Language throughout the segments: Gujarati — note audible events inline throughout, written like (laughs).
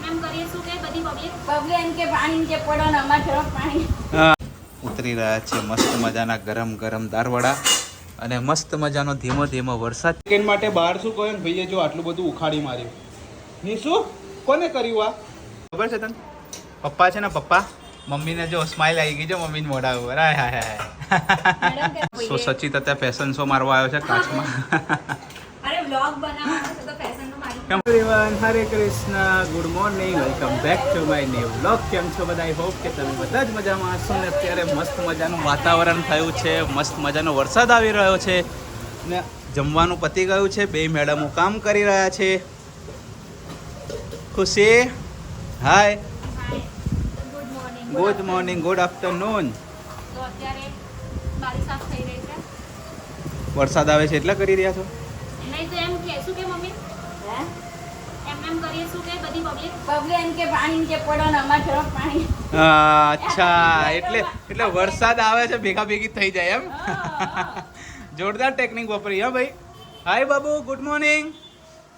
એમ એમ કરીએ શું કે બધી પબ્લિક પગલે એમ કે પાણી કે પડો ને અમારે થોડોક પાણી. ઉતરી રહ્યા છે મસ્ત મજાના ગરમ ગરમ દારવડા અને મસ્ત મજાનો ધીમો ધીમો વરસાદ. સેકન્ડ માટે બહાર શું કહ્યું ને ભાઈએ જો આટલું બધું ઉખાડી માર્યું. નીસુ કોને કર્યું આ? ખબર છે તને? પપ્પા છે ને પપ્પા. મમ્મીને જો સ્માઇલ આવી ગઈ છે મમ્મીને મોઢા ઉપર. હાય હાય હાય. સો સચિત અત્યારે ફેશન શો મારવા આવ્યો છે કાચમાં. અરે વ્લોગ બનાવવાનો છે તો ફેશનનું મારી કેમ everyone Hare Krishna good morning welcome back to my new blog કેમ છો બધા? આઈ હોપ કે તમે બધા જ મજામાં હશો ને અત્યારે મસ્ત મજાનું વાતાવરણ થયું છે. મસ્ત મજાનો વરસાદ આવી રહ્યો છે ને જમવાનું પતી ગયું છે. બે મેડમો કામ કરી રહ્યા છે. ખુશી? Hi good morning good afternoon વરસાદ આવે છે એટલે કરી રહ્યા છો? નહીં તો એમ કે શું કે મમ્મી હે? એમ એમ કરીએ શું કે બધી પબ્લિક પગલે એમ કે પાણી કે પડો ને અમારે થોડોક પાણી. હા, અચ્છા (laughs) એટલે એટલે વરસાદ આવે છે ભેગા ભેગી થઈ જાય એમ? (laughs) જોરદાર ટેકનિક વાપરી હા ભાઈ. હાય બાબુ ગુડ મોર્નિંગ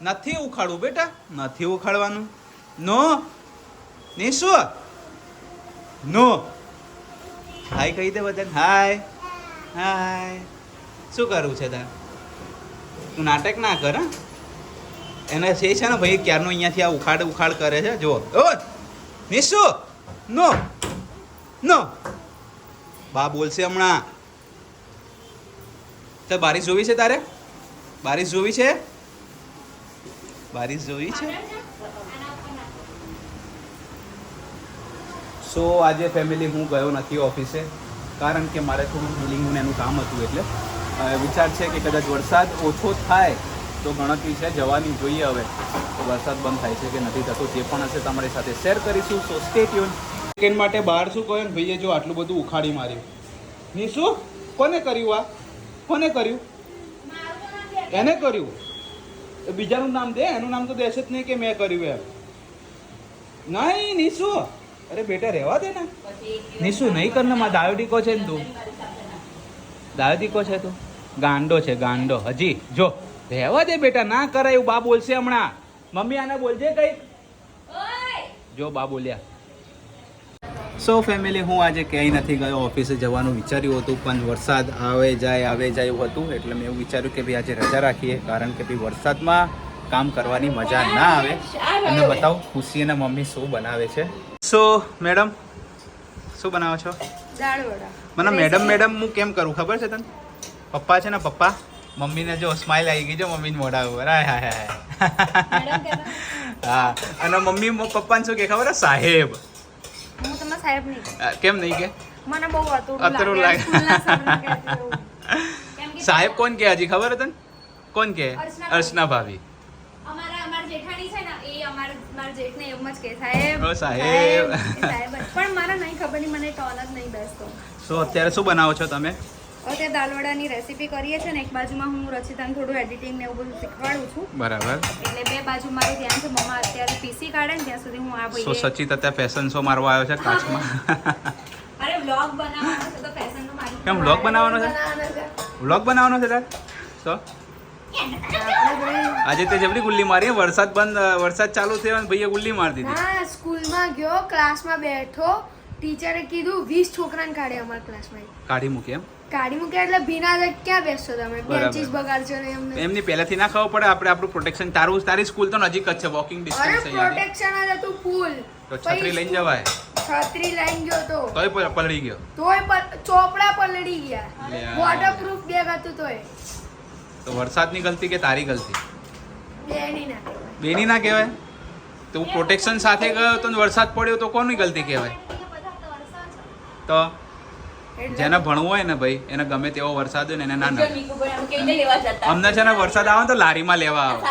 નથી ઉખાડવું બેટા નથી ઉખાડવાનું. નો નિશુ? નો હાય કહી દે બધા હાય હાય શું કરવું છે તાર? તું નાટક ના કર હા? એને છે છે ને ભાઈ, ક્યારનો અહીંયાથી આ ઉખાડ ઉખાડ કરે છે? જો ઓ, નિશુ! નો! નો! બા બોલશે હમણાં. તો બારીશ જોવી છે તારે? બારીશ જોવી છે? બારીશ જોવી છે? સો, આજે ફેમિલી હું ગયો નથી ઓફિસે કારણ કે મારે થોડું બિલિંગનું એનું કામ હતું એટલે. વિચાર છે કે કદાચ વરસાદ ઓછો થાય તો ગણતરી છે, જવાની જોઈએ હવે. વરસાદ બંધ થાય છે કે નથી થતો, જે પણ હશે તમારી સાથે શેર કરીશું. સો સ્ટે ટ્યુન સેકન્ડ માટે બહાર શું કહ્યું ને ભાઈએ જો આટલું બધું ઉખાડી માર્યું. નીસુ કોને કર્યું આ? કોને કર્યું? એને કર્યું. બીજાનું નામ દે, એનું નામ તો દેશે જ નહીં કે મેં કર્યું એમ. નહીં, નિશુ. અરે બેટા, રહેવા દે ને. નિશુ, નહીં કર ને મારા દાયોટીકો છે ને તું? દાયોટીકો છે તું? ગાંડો છે, ગાંડો. હજી, જો. રહેવા દે બેટા ના કરાય એવું બા બોલશે હમણાં. મમ્મી આને બોલજે કંઈક. જો બા બોલ્યા. સો ફેમિલી હું આજે ક્યાંય નથી ગયો ઓફિસે જવાનું વિચાર્યું હતું પણ વરસાદ આવે જાય આવે જાય એવું હતું એટલે મેં એવું વિચાર્યું કે ભાઈ આજે રજા રાખીએ કારણ કે ભાઈ વરસાદમાં કામ કરવાની મજા ના આવે. અને બતાવો ખુશી અને મમ્મી શું બનાવે છે. સો મેડમ શું બનાવો છો? દાળ મને મેડમ મેડમ હું કેમ કરું? ખબર છે તને? પપ્પા છે ને પપ્પા. મમ્મીને જો સ્માઇલ આવી ગઈ છે મમ્મીને મોઢા ઉપર. હાય હાય (laughs) હા અને મમ્મી પપ્પાને શું કે ખબર હે? સાહેબ. હું તમને સાહેબ નહીં કેમ નહીં કે? મને બહુ અતુરું લાગે. (laughs) (laughs) સાહેબ કોણ કે હજી? ખબર હે તને કોણ કે? અર્ચના ભાભી. અત્યારે શું બનાવો છો તમે? ઓકે દાલવડાની રેસીપી કરીએ છીએ ને એક બાજુમાં હું રચિતાને થોડું એડિટિંગ ને એવું બધું શીખવાડું છું. બરાબર. એટલે બે બાજુ મારું ધ્યાન છે મમ્મા અત્યારે પીસી કાઢે ને ત્યાં સુધી હું આ સો ભાઈએ સચિત અત્યારે ફેશન શો મારવા આવ્યો છે કાચમાં. (laughs) અરે વ્લોગ બનાવવાનો છે તો ફેશન નો મારી કેમ વ્લોગ બનાવવાનો છે? વ્લોગ બનાવવાનો છે તાર? તો આજે તે જબરી ગુલ્લી મારી વરસાદ બંધ વરસાદ ચાલુ થયો અને ભાઈએ ગુલ્લી મારી દીધી. હા સ્કૂલમાં ગયો ક્લાસમાં બેઠો. ટીચરે કીધું વીસ છોકરાને કાઢે અમારા ક્લાસમાં. કાઢી મૂકી એમ? કાઢી મૂક્યા એટલે ભીના ક્યાં બેસશો તમે. બેન્ચીસ બગાડશો ને એમને. એમની પહેલાથી ના ખબર પડે આપણે આપણું પ્રોટેક્શન તારું તારી સ્કૂલ તો નજીક જ છે વોકિંગ ડિસ્ટન્સ છે પ્રોટેક્શન જ હતું ફૂલ તો છત્રી લઈને જવાય. છત્રી લઈને ગયો તો. તોય પલળી ગયો. તોય ચોપડા પલળી ગયા. વોટરપ્રૂફ બેગ હતું તોય. તો વરસાદની ગલતી કે તારી ગલતી? બેની ના બેની ના કહેવાય? તો પ્રોટેક્શન સાથે ગયો તો વરસાદ પડ્યો તો કોની ગલતી કહેવાય? તો? જેને ભણવું હોય ને ભાઈ એને ગમે તેવો વરસાદ હોય ને એને ના અમને છે ને વરસાદ આવે તો લારીમાં લેવા આવે.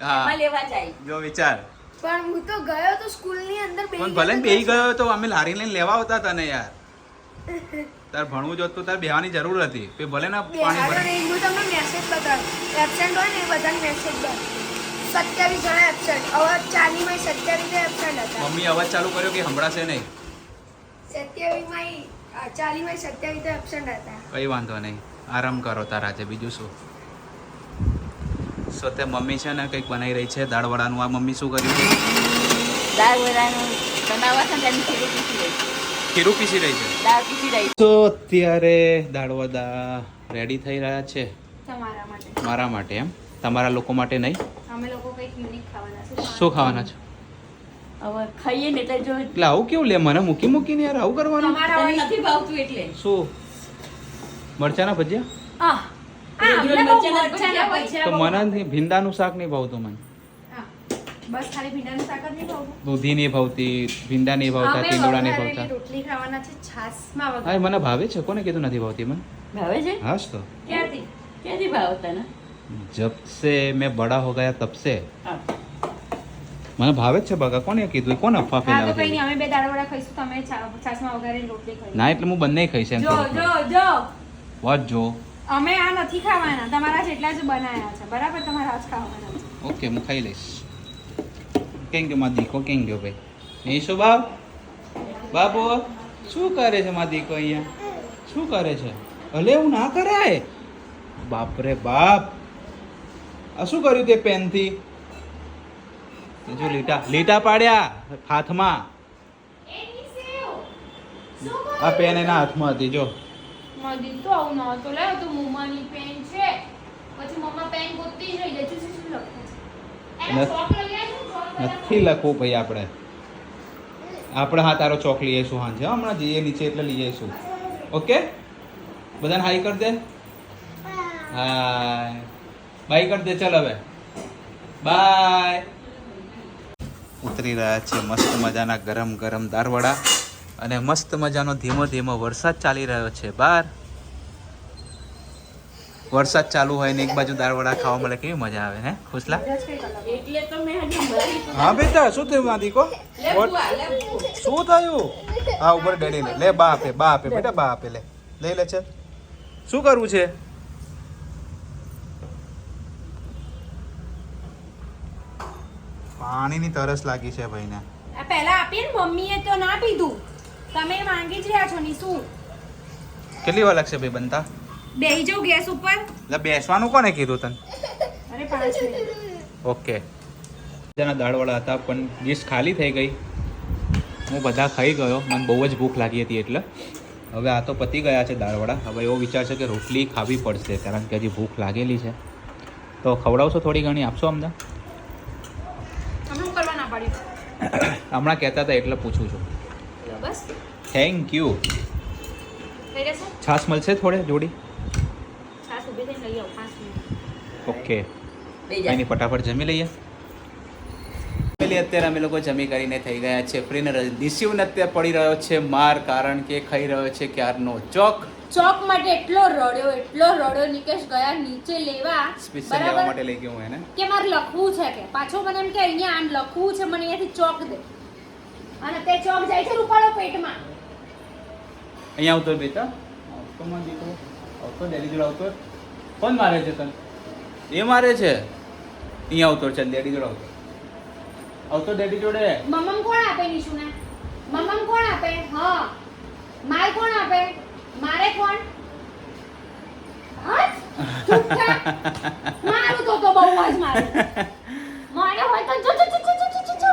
હા. એમાં લેવા જાય. જો વિચાર. પણ હું તો ગયો તો સ્કૂલની અંદર પણ ભલે ને બેહી ગયો તો અમે લારી લઈને લેવા આવતા તને યાર. (laughs) તાર ભણવું જોત તો તાર બેહવાની જરૂર હતી. પે ભલે ના પાણી ભરે. હું તમને મેસેજ બતાવ. એબસેન્ટ હોય ને એ બધાને મેસેજ બતાવ. સત્યાવીસ જણા એબસેન્ટ હવે ચાલીમાં સત્યાવીસ એબસેન્ટ હતા. મમ્મી અવાજ ચાલુ કર્યો કે સંભળાશે નહીં? સત્યાવીસમાં ચાલીમાં સત્યાવીસ એબસેન્ટ હતા. કઈ વાંધો નહીં. આરામ કરો તારા આજે બીજું શું? સો તે મમ્મી છે ને કંઈક બનાવી રહી છે? દાળવડાનું? આ મમ્મી શું કર્યું છે? દાળ વડાનું બનાવવા છે ને તેની ખીરું પીસી રહી ખીરું પીસી રહી છે? દાળ પીસી રહી તો અત્યારે દાળવડા રેડી થઈ રહ્યા છે? તમારા માટે. મારા માટે એમ? તમારા લોકો માટે નહીં? અમે લોકો કંઈક યુનિક ખાવાના છે. શું ખાવાના છે? હવે ખાઈએ ને એટલે જો એટલે આવું કેવું લે? મને મૂકી મૂકીને યાર આવું કરવાનું? તમારા તને નથી ભાવતું એટલે. શું? મરચાના ભજીયા? આ તો મને ભીંડાનું શાક નહીં ભાવતું મને. બસ ખાલી ભીંડાનું શાક જ નહીં ભાવતું? દૂધી નહીં ભાવતી ભીંડા નહીં ભાવતા અમે નહીં ભાવતા. રોટલી ખાવાના છે છાશમાં હા મને ભાવે છે કોને કીધું નથી ભાવતી મને? ભાવે છે? હા તો? ક્યાંથી? જબ સે મેં બડા હો ગયા તબ સે હા. મને ભાવે છે બગા કોને કીધું કોને અફવા ફેલાવે તો કઈ અમે બે દાળવડા ખાઈશું તમે છા- છાશમાં રોટલી ખાઈ ના એટલે હું બંને ખાઈશ એમ જો જો જો. વોટ જો. અમે આ નથી ખાવાના તમારા જેટલા જ બનાયા છે. બરાબર તમારા જ ખાવાના છે. ઓકે હું ખાઈ લઈશ. કેમ ગયો મારા દીકો? કેમ ગયો ભાઈ? એ શું બાપ? બાપો શું કરે છે મારા દીકો અહીંયા? શું કરે છે? ભલે એવું ના કરાય. બાપ રે બાપ. આ શું કર્યું તે પેનથી? જો લીટા લીટા પાડ્યા હાથમાં. આ પેન એના હાથમાં હતી જો. મદી તો આવું નહોતું લે તો મુમાની પેન છે. પછી મમ્મા પેન ગોતતી રહી. જાય છે શું શું લખે નથી. લખવું ભાઈ આપણે. આપણે હા તારો ચોક લઈ આવીશું હાંજે. હો, હમણાં જઈએ નીચે એટલે લઈ આવીશું ઓકે? બધાને હાઈ કર દે. હા. બાય કર દે ચાલ હવે. બાય. ઉતરી રહ્યા છે. મસ્ત મજાના ગરમ ગરમ દારવડા અને મસ્ત મજાનો ધીમો ધીમો વરસાદ ચાલી રહ્યો છે. બહાર વરસાદ ચાલુ હોય ને એક બાજુ દારવડા ખાવા મળે કેવી મજા આવે ને ખુશલા? મેં હા બેટા શું થયું લે બુઆ. શું થયું? હા ઉપર ડેડી લે લે બા આપે બા આપે બેટા બા આપે લે. લઈ લે છે શું કરવું છે? પાણીની તરસ લાગી છે ભાઈને. આ પહેલા આપીએ ને મમ્મીએ તો ના પીધું. તમે માંગી જ રહ્યા છો ની શું કેટલી વાર લાગશે ભાઈ બનતા? બેહી જાઉં ગેસ ઉપર. એટલે બેસવાનું કોને કીધું તને? અરે પાંચ મિનિટ ઓકે. જેના દાળવાળા હતા પણ ડીશ ખાલી થઈ ગઈ. હું બધા ખાઈ ગયો. મને બહુ જ ભૂખ લાગી હતી એટલે. હવે આ તો પતી ગયા છે દાળવાળા. હવે એવો વિચાર છે કે રોટલી ખાવી પડશે કારણ કે હજી ભૂખ લાગેલી છે. તો ખવડાવશો થોડી ઘણી? આપશો અમને? પાડ્યું હમણાં કહેતા હતા એટલે પૂછું છું. બસ. થેન્ક યુ છાસ છાશ મળશે થોડે જોડી? છાસ ઊભી થઈને લઈ આવો પાંચ મિનિટ. ઓકે. એની ફટાફટ જમી લઈએ. પેલી અત્યારે અમે લોકો જમી કરીને થઈ ગયા છે. ફ્રીને દિશીવને અત્યારે પડી રહ્યો છે માર કારણ કે ખાઈ રહ્યો છે ક્યારનો ચોક. ચોક માટે એટલો રડ્યો એટલો રડ્યો નિકેશ ગયા નીચે લેવા. સ્પેશિયલ લેવા માટે લઈ ગયો એને. કે મારે લખવું છે કે? પાછો મને એમ કે અહીંયા આમ લખવું છે મને અહીંયાથી ચોક દે. અને તે ચોક જાય છે રૂપાળો પેટમાં. અહીંયા આવતો બેટા. આવતો માં દીકરો આવતો ડેડી જોડે આવતો કોણ મારે છે તને? એ મારે છે. અહીંયા આવતો ચાલ ડેડી જોડે આવતો. આવતો ડેડી જોડે. મમ્મ કોણ આપે નિશુને? મમ્મ કોણ આપે? હા. માય કોણ આપે? મારે કોણ હાથ? છૂટા. મારું તો તો બહુ જ મારું મારે હોય તો જો જો જો જો જો જો જો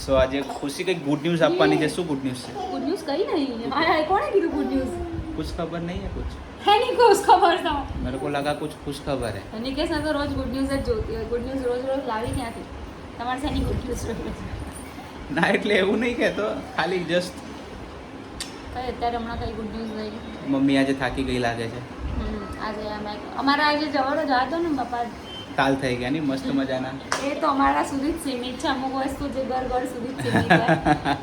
સો આજે ખુશી કંઈક ગુડ ન્યૂઝ આપવાની છે શું ગુડ ન્યૂઝ છે ગુડ ન્યૂઝ કઈ નહીં મારે કોણે કીધું ગુડ ન્યૂઝ कुछ खबर नहीं है कुछ એની કોસ ખબર તો मेरे को लगा कुछ खुश खबर है નિકેશ તો રોજ ગુડ ન્યૂઝ જ જોતી હોય ગુડ ન્યૂઝ રોજ રોજ લાવી ક્યાંથી તમારે શેની ગુડ ન્યૂઝ જોઈએ ના એટલે એવું નહીં કહેતો ખાલી જસ્ટ અત્યારે હમણાં કઈ ગુડ ન્યૂઝ નહીં. મમ્મી આજે થાકી ગઈ લાગે છે. આજે અમે અમારા આજે જવાનો જ હતો ને બાપા કાલ થઈ ગયા ને મસ્ત મજાના. એ તો અમારા સુધી જ સીમિત છે અમુક વસ્તુ જે ઘર ઘર સુધી જ સીમિત છે.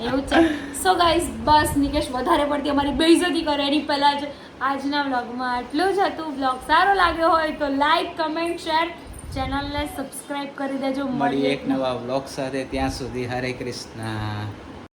એવું છે. સો ગાઈઝ બસ નિકેશ વધારે પડતી અમારી બેઇઝતી કરે. એની પહેલાં જ આજના વ્લોગમાં આટલું જ હતું. વ્લોગ સારો લાગ્યો હોય તો લાઈક કમેન્ટ શેર ચેનલને સબસ્ક્રાઇબ કરી દેજો. મળીએ. એક નવા વ્લોગ સાથે. ત્યાં સુધી હરે કૃષ્ણ.